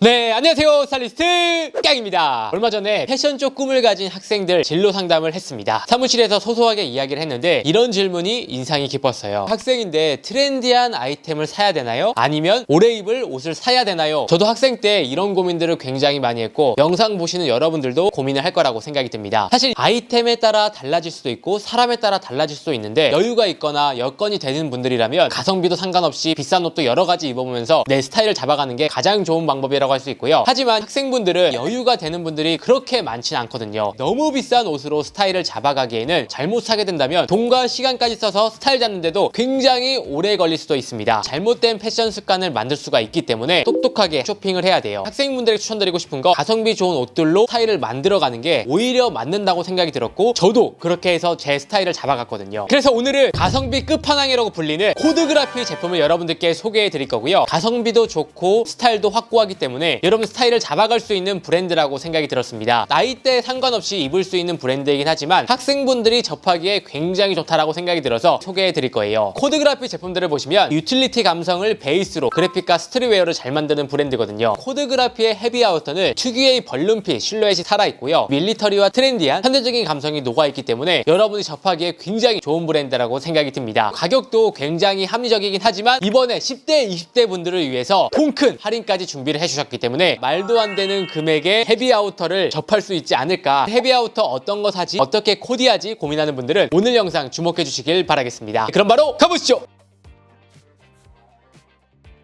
네, 안녕하세요. 스타일리스트 깡입니다. 얼마 전에 패션 쪽 꿈을 가진 학생들 진로 상담을 했습니다. 사무실에서 소소하게 이야기를 했는데 이런 질문이 인상이 깊었어요. 학생인데 트렌디한 아이템을 사야 되나요? 아니면 오래 입을 옷을 사야 되나요? 저도 학생 때 이런 고민들을 굉장히 많이 했고 영상 보시는 여러분들도 고민을 할 거라고 생각이 듭니다. 사실 아이템에 따라 달라질 수도 있고 사람에 따라 달라질 수도 있는데 여유가 있거나 여건이 되는 분들이라면 가성비도 상관없이 비싼 옷도 여러 가지 입어보면서 내 스타일을 잡아가는 게 가장 좋은 방법이라고 할 수 있고요. 하지만 학생분들은 여유가 되는 분들이 그렇게 많지는 않거든요. 너무 비싼 옷으로 스타일을 잡아가기에는 잘못 사게 된다면 돈과 시간까지 써서 스타일 잡는데도 굉장히 오래 걸릴 수도 있습니다. 잘못된 패션 습관을 만들 수가 있기 때문에 똑똑하게 쇼핑을 해야 돼요. 학생분들에게 추천드리고 싶은 거 가성비 좋은 옷들로 스타일을 만들어가는 게 오히려 맞는다고 생각이 들었고 저도 그렇게 해서 제 스타일을 잡아갔거든요. 그래서 오늘은 가성비 끝판왕이라고 불리는 코드그라피 제품을 여러분들께 소개해 드릴 거고요. 가성비도 좋고 스타일도 확고하기 때문에 여러분 스타일을 잡아갈 수 있는 브랜드라고 생각이 들었습니다. 나이대 상관없이 입을 수 있는 브랜드이긴 하지만 학생분들이 접하기에 굉장히 좋다라고 생각이 들어서 소개해 드릴 거예요. 코드그라피 제품들을 보시면 유틸리티 감성을 베이스로 그래픽과 스트리웨어를 잘 만드는 브랜드거든요. 코드그라피의 헤비아우터는 특유의 벌룬핏 실루엣이 살아있고요. 밀리터리와 트렌디한 현대적인 감성이 녹아있기 때문에 여러분이 접하기에 굉장히 좋은 브랜드라고 생각이 듭니다. 가격도 굉장히 합리적이긴 하지만 이번에 10대, 20대 분들을 위해서 통 큰 할인까지 준비를 해주셨기 때문에 말도 안 되는 금액의 헤비 아우터를 접할 수 있지 않을까 헤비 아우터 어떤 거 사지 어떻게 코디하지 고민하는 분들은 오늘 영상 주목해 주시길 바라겠습니다. 그럼 바로 가보시죠.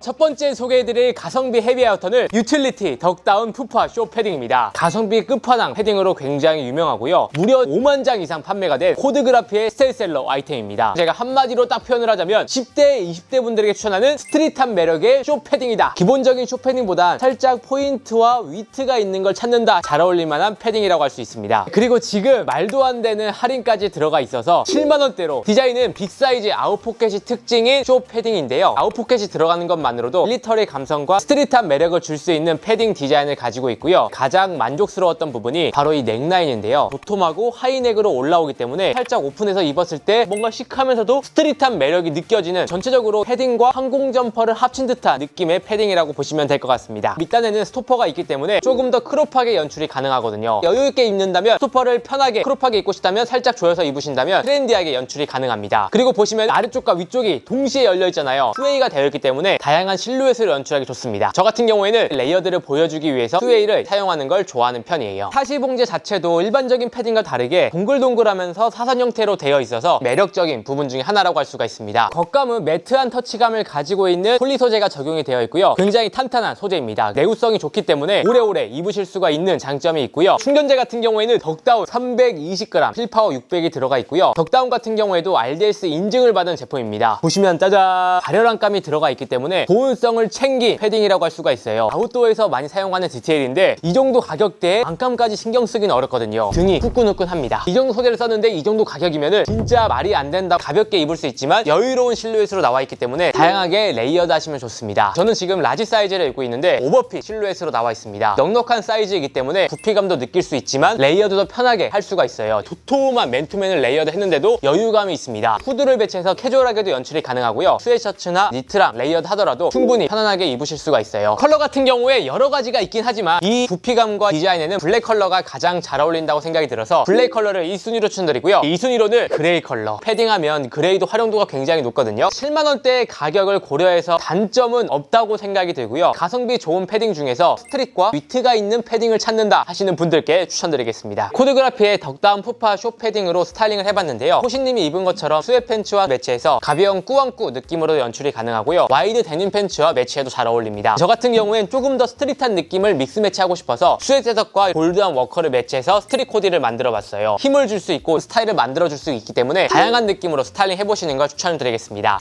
첫 번째 소개해드릴 가성비 헤비아우터는 유틸리티 덕다운 푸파 쇼 패딩입니다. 가성비 끝판왕 패딩으로 굉장히 유명하고요. 무려 5만 장 이상 판매가 된 코드그라피의 스테이셀러 아이템입니다. 제가 한마디로 딱 표현을 하자면 10대, 20대 분들에게 추천하는 스트릿한 매력의 쇼 패딩이다. 기본적인 쇼 패딩보단 살짝 포인트와 위트가 있는 걸 찾는다. 잘 어울릴 만한 패딩이라고 할 수 있습니다. 그리고 지금 말도 안 되는 할인까지 들어가 있어서 7만 원대로 디자인은 빅사이즈 아웃포켓이 특징인 쇼 패딩인데요. 아웃포켓이 들어가는 것만 으로도 밀리터리 감성과 스트릿한 매력을 줄 수 있는 패딩 디자인을 가지고 있고요. 가장 만족스러웠던 부분이 바로 이 넥라인인데요. 도톰하고 하이넥으로 올라오기 때문에 살짝 오픈해서 입었을 때 뭔가 시크하면서도 스트릿한 매력이 느껴지는 전체적으로 패딩과 항공 점퍼를 합친 듯한 느낌의 패딩이라고 보시면 될 것 같습니다. 밑단에는 스토퍼가 있기 때문에 조금 더 크롭하게 연출이 가능하거든요. 여유 있게 입는다면 스토퍼를 편하게 크롭하게 입고 싶다면 살짝 조여서 입으신다면 트렌디하게 연출이 가능합니다. 그리고 보시면 아래쪽과 위쪽이 동시에 열려 있잖아요. 스웨이가 되어 있기 때문에 다양한 실루엣을 연출하기 좋습니다. 저 같은 경우에는 레이어드를 보여주기 위해서 스웨이를 사용하는 걸 좋아하는 편이에요. 사시봉제 자체도 일반적인 패딩과 다르게 동글동글하면서 사선 형태로 되어 있어서 매력적인 부분 중에 하나라고 할 수가 있습니다. 겉감은 매트한 터치감을 가지고 있는 폴리 소재가 적용이 되어 있고요. 굉장히 탄탄한 소재입니다. 내구성이 좋기 때문에 오래오래 입으실 수가 있는 장점이 있고요. 충전재 같은 경우에는 덕다운 320g, 필파워 600이 들어가 있고요. 덕다운 같은 경우에도 RDS 인증을 받은 제품입니다. 보시면 짜잔 발열함감이 들어가 있기 때문에 보온성을 챙긴 패딩이라고 할 수가 있어요. 아웃도어에서 많이 사용하는 디테일인데 이 정도 가격대에 안감까지 신경 쓰기는 어렵거든요. 등이 후끈후끈합니다. 이 정도 소재를 썼는데 이 정도 가격이면은 진짜 말이 안 된다 가볍게 입을 수 있지만 여유로운 실루엣으로 나와 있기 때문에 다양하게 레이어드 하시면 좋습니다. 저는 지금 라지 사이즈를 입고 있는데 오버핏 실루엣으로 나와 있습니다. 넉넉한 사이즈이기 때문에 부피감도 느낄 수 있지만 레이어드도 편하게 할 수가 있어요. 도톰한 맨투맨을 레이어드 했는데도 여유감이 있습니다. 후드를 배치해서 캐주얼하게도 연출이 가능하고요. 스웨셔츠나 니트랑 레이어드 하더라도 충분히 편안하게 입으실 수가 있어요. 컬러 같은 경우에 여러 가지가 있긴 하지만 이 부피감과 디자인에는 블랙 컬러가 가장 잘 어울린다고 생각이 들어서 블랙 컬러를 2순위로 추천드리고요. 2순위로는 그레이 컬러. 패딩하면 그레이도 활용도가 굉장히 높거든요. 7만원대의 가격을 고려해서 단점은 없다고 생각이 들고요. 가성비 좋은 패딩 중에서 스트릿과 위트가 있는 패딩을 찾는다 하시는 분들께 추천드리겠습니다. 코드그라피의 덕다운 푸파 쇼 패딩으로 스타일링을 해봤는데요. 호신님이 입은 것처럼 스웨 팬츠와 매치해서 가벼운 꾸안꾸 느낌으로 연출이 가능하고요. 와이드 데님 팬츠와 매치해도 잘 어울립니다. 저 같은 경우엔 조금 더 스트릿한 느낌을 믹스 매치하고 싶어서 스웨트 재석과 골드한 워커를 매치해서 스트릿 코디를 만들어 봤어요. 힘을 줄 수 있고 스타일을 만들어 줄 수 있기 때문에 다양한 느낌으로 스타일링 해보시는 걸 추천드리겠습니다.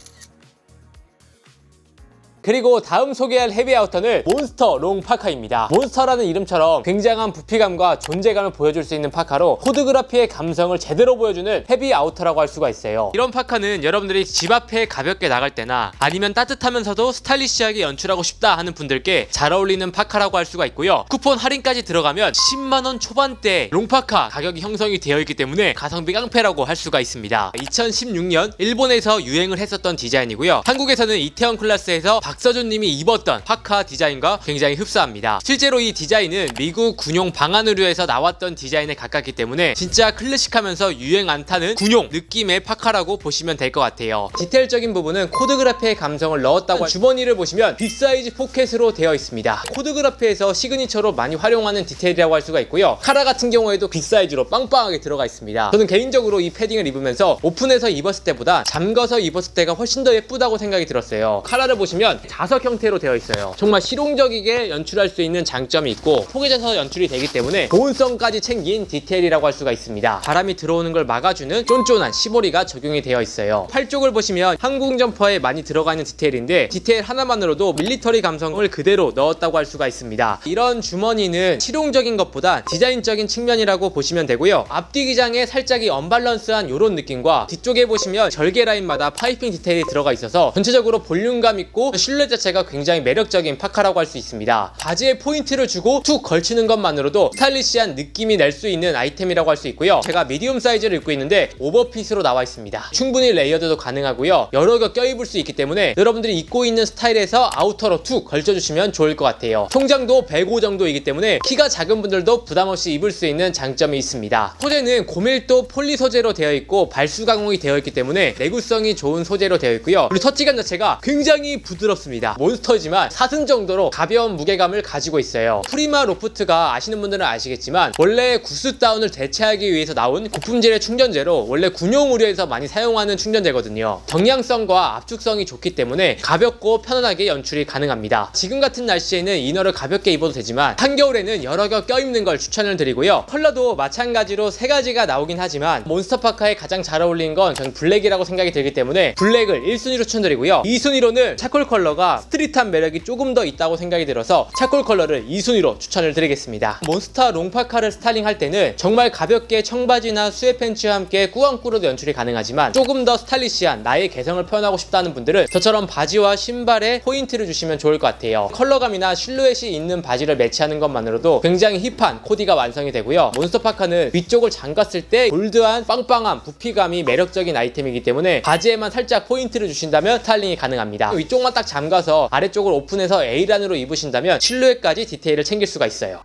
그리고 다음 소개할 헤비아우터는 몬스터 롱 파카입니다. 몬스터라는 이름처럼 굉장한 부피감과 존재감을 보여줄 수 있는 파카로 코드그라피의 감성을 제대로 보여주는 헤비아우터라고 할 수가 있어요. 이런 파카는 여러분들이 집 앞에 가볍게 나갈 때나 아니면 따뜻하면서도 스타일리시하게 연출하고 싶다 하는 분들께 잘 어울리는 파카라고 할 수가 있고요. 쿠폰 할인까지 들어가면 10만원 초반대 롱파카 가격이 형성이 되어 있기 때문에 가성비 깡패라고 할 수가 있습니다. 2016년 일본에서 유행을 했었던 디자인이고요. 한국에서는 이태원 클래스에서 박 서준 님이 입었던 파카 디자인과 굉장히 흡사합니다. 실제로 이 디자인은 미국 군용 방안 의류에서 나왔던 디자인에 가깝기 때문에 진짜 클래식하면서 유행 안 타는 군용 느낌의 파카라고 보시면 될 것 같아요. 디테일적인 부분은 코드그라피의 감성을 넣었다고 할 주머니를 보시면 빅사이즈 포켓으로 되어 있습니다. 코드그라피에서 시그니처로 많이 활용하는 디테일이라고 할 수가 있고요. 카라 같은 경우에도 빅사이즈로 빵빵하게 들어가 있습니다. 저는 개인적으로 이 패딩을 입으면서 오픈해서 입었을 때보다 잠궈서 입었을 때가 훨씬 더 예쁘다고 생각이 들었어요. 카라를 보시면 자석 형태로 되어 있어요. 정말 실용적이게 연출할 수 있는 장점이 있고 포개져서 연출이 되기 때문에 보온성까지 챙긴 디테일이라고 할 수가 있습니다. 바람이 들어오는 걸 막아주는 쫀쫀한 시보리가 적용이 되어 있어요. 팔 쪽을 보시면 항공 점퍼에 많이 들어가 있는 디테일인데 디테일 하나만으로도 밀리터리 감성을 그대로 넣었다고 할 수가 있습니다. 이런 주머니는 실용적인 것보다 디자인적인 측면이라고 보시면 되고요. 앞뒤 기장에 살짝이 언밸런스한 이런 느낌과 뒤쪽에 보시면 절개 라인마다 파이핑 디테일이 들어가 있어서 전체적으로 볼륨감 있고 실 루엣 자체가 굉장히 매력적인 파카라고 할 수 있습니다. 바지에 포인트를 주고 툭 걸치는 것만으로도 스타일리시한 느낌이 낼 수 있는 아이템이라고 할 수 있고요. 제가 미디움 사이즈를 입고 있는데 오버핏으로 나와 있습니다. 충분히 레이어드도 가능하고요. 여러 겹 껴입을 수 있기 때문에 여러분들이 입고 있는 스타일에서 아우터로 툭 걸쳐주시면 좋을 것 같아요. 통장도 105 정도이기 때문에 키가 작은 분들도 부담 없이 입을 수 있는 장점이 있습니다. 소재는 고밀도 폴리 소재로 되어 있고 발수 가공이 되어 있기 때문에 내구성이 좋은 소재로 되어 있고요. 그리고 터치감 자체가 굉장히 부드럽습니다. 몬스터지만 사슴 정도로 가벼운 무게감을 가지고 있어요. 프리마 로프트가 아시는 분들은 아시겠지만 원래 구스 다운을 대체하기 위해서 나온 고품질의 충전재로 원래 군용 의료에서 많이 사용하는 충전재거든요. 경량성과 압축성이 좋기 때문에 가볍고 편안하게 연출이 가능합니다. 지금 같은 날씨에는 이너를 가볍게 입어도 되지만 한겨울에는 여러 겹 껴입는 걸 추천을 드리고요. 컬러도 마찬가지로 세 가지가 나오긴 하지만 몬스터 파카에 가장 잘 어울리는 건 저는 블랙이라고 생각이 들기 때문에 블랙을 1순위로 추천드리고요. 2순위로는 차콜 컬러가 스트릿한 매력이 조금 더 있다고 생각이 들어서 차콜 컬러를 2순위로 추천을 드리겠습니다. 몬스터 롱파카를 스타일링 할 때는 정말 가볍게 청바지나 수에 팬츠와 함께 꾸안꾸로도 연출이 가능하지만 조금 더 스타일리시한 나의 개성을 표현하고 싶다는 분들은 저처럼 바지와 신발에 포인트를 주시면 좋을 것 같아요. 컬러감이나 실루엣이 있는 바지를 매치하는 것만으로도 굉장히 힙한 코디가 완성이 되고요. 몬스터 파카는 위쪽을 잠갔을 때 골드한 빵빵한 부피감이 매력적인 아이템이기 때문에 바지에만 살짝 포인트를 주신다면 스타일링이 가능합니다. 위쪽만 딱 잠 가서 아래쪽을 오픈해서 A란으로 입으신다면 실루엣까지 디테일을 챙길 수가 있어요.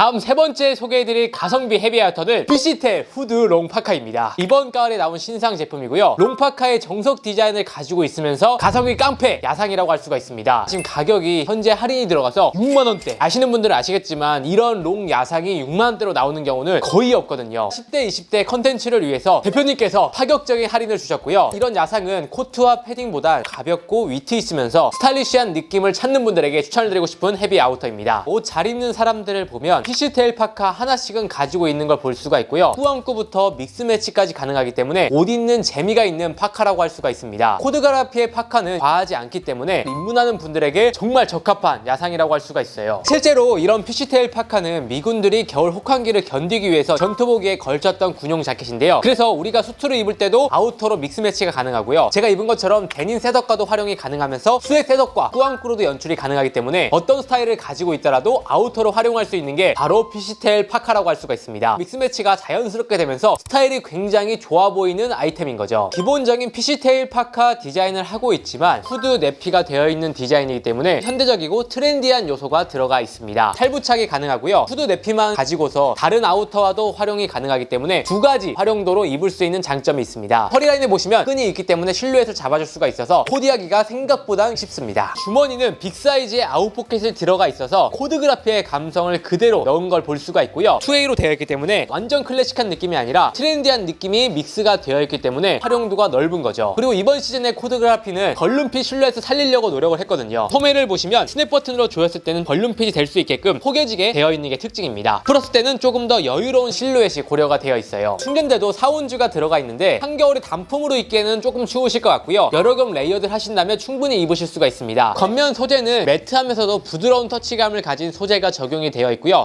다음 세 번째 소개해드릴 가성비 헤비하이터는 피시텔 후드 롱파카입니다. 이번 가을에 나온 신상 제품이고요. 롱파카의 정석 디자인을 가지고 있으면서 가성비 깡패 야상이라고 할 수가 있습니다. 지금 가격이 현재 할인이 들어가서 6만원대. 아시는 분들은 아시겠지만 이런 롱 야상이 6만원대로 나오는 경우는 거의 없거든요. 10대, 20대 컨텐츠를 위해서 대표님께서 파격적인 할인을 주셨고요. 이런 야상은 코트와 패딩보다 가볍고 위트 있으면서 스타일리시한 느낌을 찾는 분들에게 추천을 드리고 싶은 헤비 아우터입니다. 옷 잘 입는 사람들을 보면 피시테일 파카 하나씩은 가지고 있는 걸 볼 수가 있고요. 후원구부터 믹스 매치까지 가능하기 때문에 옷 입는 재미가 있는 파카라고 할 수가 있습니다. 코드가라피의 파카는 과하지 않기 때문에 입문하는 분들에게 정말 적합한 야상이라고 할 수가 있어요. 실제로 이런 피시테일 파카는 미군들이 겨울 혹한기를 견디기 위해서 전투복에 걸쳤던 군용 자켓인데요. 그래서 우리가 수트를 입을 때도 아우터로 믹스 매치가 가능하고요. 제가 입은 것처럼 데님 셋업과도 활용이 가능하면서 스웨 셋업과 꾸안꾸로도 연출이 가능하기 때문에 어떤 스타일을 가지고 있더라도 아우터로 활용할 수 있는 게 바로 피시텔 파카라고 할 수가 있습니다. 믹스매치가 자연스럽게 되면서 스타일이 굉장히 좋아 보이는 아이템인 거죠. 기본적인 피시테일 파카 디자인을 하고 있지만 후드 내피가 되어 있는 디자인이기 때문에 현대적이고 트렌디한 요소가 들어가 있습니다. 탈부착이 가능하고요. 후드 내피만 가지고서 다른 아우터와도 활용이 가능하기 때문에 두 가지 활용도로 입을 수 있는 장점이 있습니다. 허리라인에 보시면 끈이 있기 때문에 실루엣을 잡아줄 수가 있어서 코디하기가 생각보다 쉽습니다. 주머니는 빅사이즈의 아웃포켓이 들어가 있어서 코드그라피의 감성을 그대로 넣은 걸 볼 수가 있고요. 2A로 되어 있기 때문에 완전 클래식한 느낌이 아니라 트렌디한 느낌이 믹스가 되어 있기 때문에 활용도가 넓은 거죠. 그리고 이번 시즌의 코드그라피는 걸룸핏 실루엣을 살리려고 노력을 했거든요. 소매를 보시면 스냅 버튼으로 조였을 때는 걸룸핏이 될 수 있게끔 포개지게 되어 있는 게 특징입니다. 풀었을 때는 조금 더 여유로운 실루엣이 고려가 되어 있어요. 충전대도 사운즈가 들어가 있는데 한겨울에 단품으로 입기에는 조금 추우실 것 같고요. 여러 겹 레이어드를 하신다면 충분히 입으실 수가 있습니다. 겉면 소재는 매트하면서도 부드러운 터치감을 가진 소재가 적용이 되어 있고요.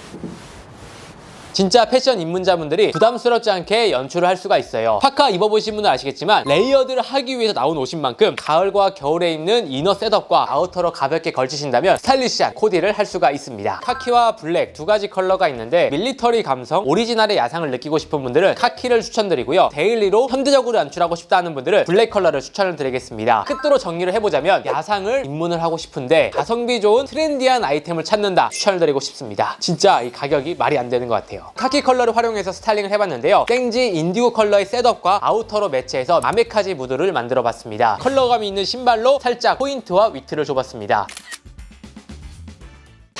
진짜 패션 입문자분들이 부담스럽지 않게 연출을 할 수가 있어요. 파카 입어보신 분은 아시겠지만 레이어드를 하기 위해서 나온 옷인 만큼 가을과 겨울에 입는 이너 셋업과 아우터로 가볍게 걸치신다면 스타일리시한 코디를 할 수가 있습니다. 카키와 블랙 두 가지 컬러가 있는데 밀리터리 감성, 오리지널의 야상을 느끼고 싶은 분들은 카키를 추천드리고요. 데일리로 현대적으로 연출하고 싶다 하는 분들은 블랙 컬러를 추천을 드리겠습니다. 끝으로 정리를 해보자면 야상을 입문을 하고 싶은데 가성비 좋은 트렌디한 아이템을 찾는다 추천을 드리고 싶습니다. 진짜 이 가격이 말이 안 되는 것 같아요. 카키 컬러를 활용해서 스타일링을 해봤는데요. 땡지 인디고 컬러의 셋업과 아우터로 매치해서 아메카지 무드를 만들어 봤습니다. 컬러감이 있는 신발로 살짝 포인트와 위트를 줘봤습니다.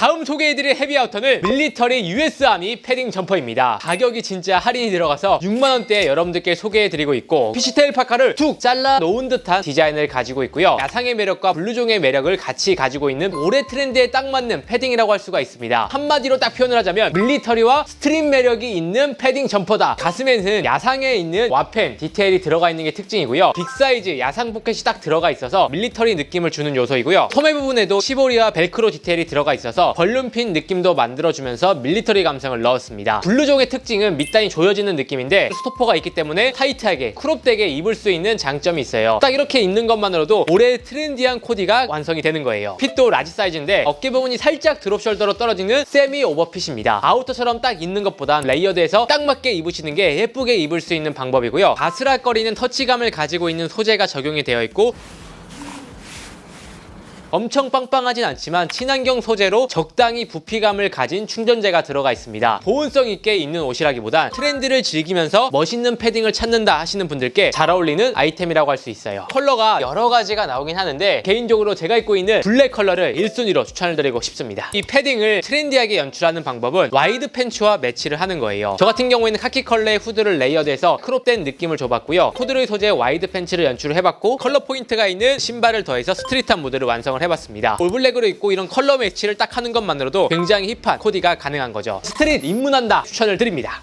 다음 소개해드릴 헤비아우터는 밀리터리 US 아미 패딩 점퍼입니다. 가격이 진짜 할인이 들어가서 6만원대에 여러분들께 소개해드리고 있고 피시테일 파카를 툭 잘라 놓은 듯한 디자인을 가지고 있고요. 야상의 매력과 블루종의 매력을 같이 가지고 있는 올해 트렌드에 딱 맞는 패딩이라고 할 수가 있습니다. 한마디로 딱 표현을 하자면 밀리터리와 스트릿 매력이 있는 패딩 점퍼다. 가슴에는 야상에 있는 와펜 디테일이 들어가 있는 게 특징이고요. 빅사이즈 야상 포켓이 딱 들어가 있어서 밀리터리 느낌을 주는 요소이고요. 소매 부분에도 시보리와 벨크로 디테일이 들어가 있어서 벌룬핀 느낌도 만들어주면서 밀리터리 감성을 넣었습니다. 블루종의 특징은 밑단이 조여지는 느낌인데 스토퍼가 있기 때문에 타이트하게 크롭되게 입을 수 있는 장점이 있어요. 딱 이렇게 입는 것만으로도 올해 트렌디한 코디가 완성이 되는 거예요. 핏도 라지 사이즈인데 어깨 부분이 살짝 드롭 숄더로 떨어지는 세미 오버핏입니다. 아우터처럼 딱 입는 것보다 레이어드해서 딱 맞게 입으시는 게 예쁘게 입을 수 있는 방법이고요. 바스락거리는 터치감을 가지고 있는 소재가 적용이 되어 있고 엄청 빵빵하진 않지만 친환경 소재로 적당히 부피감을 가진 충전재가 들어가 있습니다. 보온성 있게 입는 옷이라기보단 트렌드를 즐기면서 멋있는 패딩을 찾는다 하시는 분들께 잘 어울리는 아이템이라고 할 수 있어요. 컬러가 여러 가지가 나오긴 하는데 개인적으로 제가 입고 있는 블랙 컬러를 1순위로 추천을 드리고 싶습니다. 이 패딩을 트렌디하게 연출하는 방법은 와이드 팬츠와 매치를 하는 거예요. 저 같은 경우에는 카키 컬러의 후드를 레이어드해서 크롭된 느낌을 줘봤고요. 코드로이 소재 와이드 팬츠를 연출을 해봤고 컬러 포인트가 있는 신발을 더해서 스트릿한 무드를 완성을 해봤습니다. 올블랙으로 입고 이런 컬러 매치를 딱 하는 것만으로도 굉장히 힙한 코디가 가능한 거죠. 스트릿 입문한다 추천을 드립니다.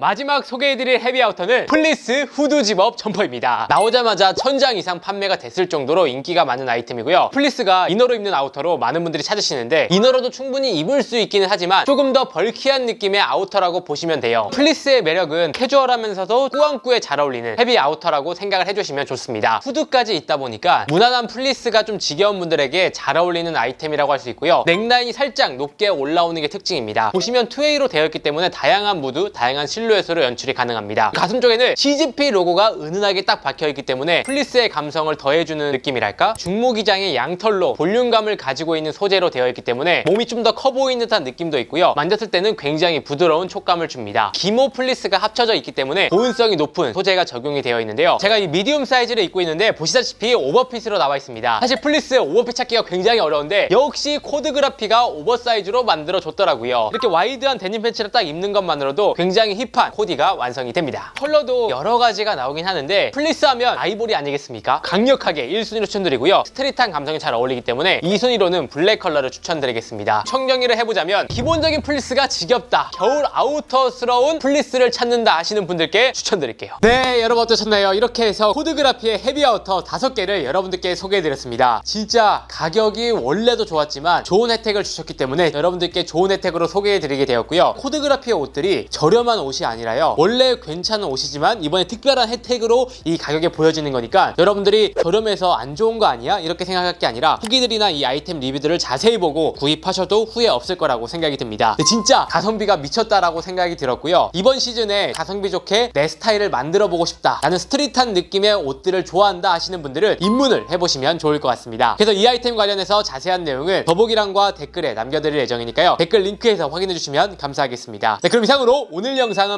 마지막 소개해드릴 헤비아우터는 플리스 후드 집업 점퍼입니다. 나오자마자 천장 이상 판매가 됐을 정도로 인기가 많은 아이템이고요. 플리스가 이너로 입는 아우터로 많은 분들이 찾으시는데 이너로도 충분히 입을 수 있기는 하지만 조금 더 벌키한 느낌의 아우터라고 보시면 돼요. 플리스의 매력은 캐주얼하면서도 꾸안꾸에 잘 어울리는 헤비 아우터라고 생각을 해주시면 좋습니다. 후드까지 있다 보니까 무난한 플리스가 좀 지겨운 분들에게 잘 어울리는 아이템이라고 할 수 있고요. 넥라인이 살짝 높게 올라오는 게 특징입니다. 보시면 2A로 되어 있기 때문에 다양한 무드, 다양한 실루 엣으로 연출이 가능합니다. 가슴 쪽에는 CGP 로고가 은은하게 딱 박혀있기 때문에 플리스의 감성을 더해주는 느낌이랄까? 중모기장의 양털로 볼륨감을 가지고 있는 소재로 되어 있기 때문에 몸이 좀 더 커 보이는 듯한 느낌도 있고요. 만졌을 때는 굉장히 부드러운 촉감을 줍니다. 기모 플리스가 합쳐져 있기 때문에 보온성이 높은 소재가 적용이 되어 있는데요. 제가 이 미디움 사이즈를 입고 있는데 보시다시피 오버핏으로 나와 있습니다. 사실 플리스 오버핏 찾기가 굉장히 어려운데 역시 코드 그라피가 오버사이즈로 만들어 줬더라고요. 이렇게 와이드한 데님 팬츠를 딱 입는 것만으로도 굉장히 힙한 코디가 완성이 됩니다. 컬러도 여러 가지가 나오긴 하는데 플리스 하면 아이보리 아니겠습니까? 강력하게 1순위로 추천드리고요. 스트릿한 감성이 잘 어울리기 때문에 2순위로는 블랙 컬러를 추천드리겠습니다. 청정리를 해보자면 기본적인 플리스가 지겹다. 겨울 아우터스러운 플리스를 찾는다 하시는 분들께 추천드릴게요. 네, 여러분 어떠셨나요? 이렇게 해서 코드 그라피의 헤비 아우터 5개를 여러분들께 소개해드렸습니다. 진짜 가격이 원래도 좋았지만 좋은 혜택을 주셨기 때문에 여러분들께 좋은 혜택으로 소개해드리게 되었고요. 코드 그라피의 옷들이 저렴한 옷이 아니라요. 원래 괜찮은 옷이지만 이번에 특별한 혜택으로 이 가격에 보여지는 거니까 여러분들이 저렴해서 안 좋은 거 아니야? 이렇게 생각할 게 아니라 후기들이나 이 아이템 리뷰들을 자세히 보고 구입하셔도 후회 없을 거라고 생각이 듭니다. 진짜 가성비가 미쳤다라고 생각이 들었고요. 이번 시즌에 가성비 좋게 내 스타일을 만들어 보고 싶다. 나는 스트릿한 느낌의 옷들을 좋아한다 하시는 분들은 입문을 해보시면 좋을 것 같습니다. 그래서 이 아이템 관련해서 자세한 내용은 더보기란과 댓글에 남겨드릴 예정이니까요. 댓글 링크에서 확인해 주시면 감사하겠습니다. 네, 그럼 이상으로 오늘 영상은